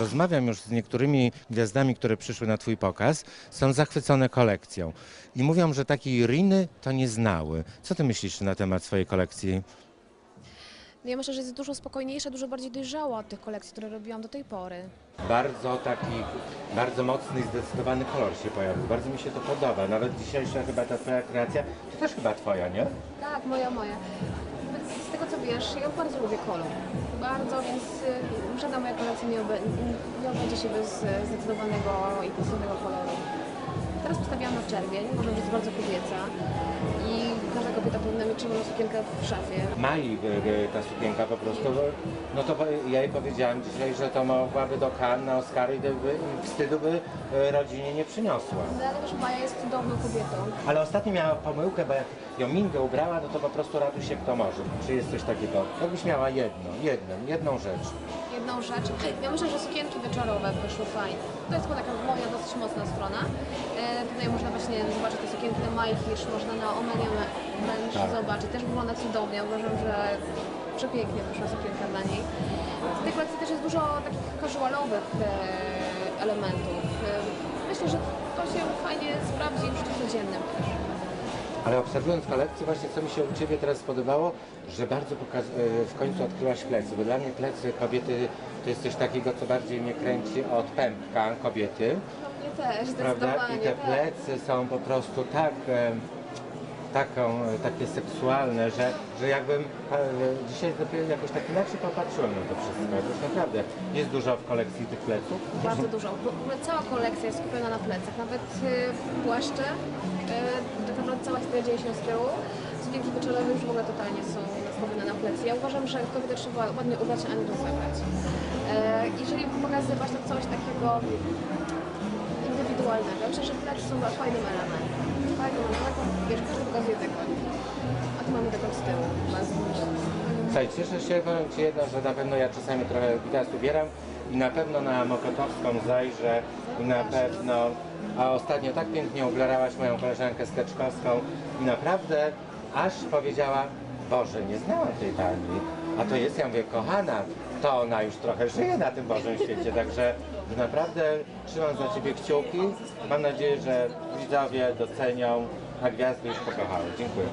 rozmawiam już z niektórymi gwiazdami, które przyszły na twój pokaz, są zachwycone kolekcją. I mówią, że takiej Riny to nie znały. Co ty myślisz na temat swojej kolekcji? Ja myślę, że jest dużo spokojniejsza, dużo bardziej dojrzała od tych kolekcji, które robiłam do tej pory. Bardzo taki, bardzo mocny i zdecydowany kolor się pojawił. Bardzo mi się to podoba. Nawet dzisiejsza chyba ta twoja kreacja, to też chyba twoja, nie? Tak, moja, moja. Z tego co wiesz, ja bardzo lubię kolor. Bardzo, więc y, żadna moja kolekcja nie, obe, nie obędzie się bez y, zdecydowanego i intensywnego koloru. Teraz postawiłam na czerwień, uważam, że jest bardzo kobieca i każda kobieta powinna mieć czerwoną sukienkę w szafie. Mai y, y, ta sukienka po prostu, no to po- ja jej powiedziałem dzisiaj, że to mogłaby do Cannes na Oscary i i wstydu by y, rodzinie nie przyniosła. No, ale wiesz, Maja jest cudowną kobietą. Ale ostatnio miała pomyłkę, bo jak ją Mingę ubrała, no to po prostu ratuj się kto może. Czy jest coś takiego? Jakbyś miała jedno, jedną, jedną rzecz. jedną rzecz. Ja myślę, że sukienki wieczorowe wyszły fajnie. To jest taka moja dosyć mocna strona. E, tutaj można właśnie zobaczyć te sukienki na Majkisz, można na Omenie wręcz Tak. zobaczyć. Też wygląda cudownie. Uważam, że przepięknie wyszła sukienka dla niej. W tej kolekcji też jest dużo takich casualowych e, elementów. E, myślę, że to się fajnie sprawdzi w życiu codziennym też. Ale obserwując kolekcję, właśnie co mi się u Ciebie teraz spodobało, że bardzo e, w końcu odkryłaś plecy, bo dla mnie plecy kobiety to jest coś takiego, co bardziej mnie kręci od pępka kobiety. No mnie też, prawda? I te tak. plecy są po prostu tak, taką, e, takie seksualne, że, że jakbym e, dzisiaj dopiero jakoś tak inaczej popatrzyłem na to wszystko. Już naprawdę jest dużo w kolekcji tych pleców. Bardzo dużo. W ogóle cała kolekcja jest skupiona na plecach. Nawet y, płaszcze, y, tak naprawdę cała historia dzieje się z tyłu. Sukienki wieczorowe już w ogóle totalnie są nastawione na plecy. Ja uważam, że kobietę trzeba ładnie ubrać, a nie rozebrać. E, jeżeli pokazywać to coś takiego indywidualnego, ja myślę, że plecy są fajnym elementem. Fajnym elementem, wiesz, każdy pokazuje dekolt. A tu mamy dekolt z tyłu. Słuchaj, cieszę się, powiem Ci jedno, że na pewno ja czasami trochę gwiazd ubieram i na pewno na Mokotowską zajrzę i na pewno, a ostatnio tak pięknie ublerałaś moją koleżankę Steczkowską i naprawdę aż powiedziała, Boże, nie znałam tej pani, a to jest, ja mówię, kochana, to ona już trochę żyje na tym Bożym świecie, także naprawdę trzymam za Ciebie kciuki, mam nadzieję, że widzowie docenią, a gwiazdy już pokochały. Dziękuję.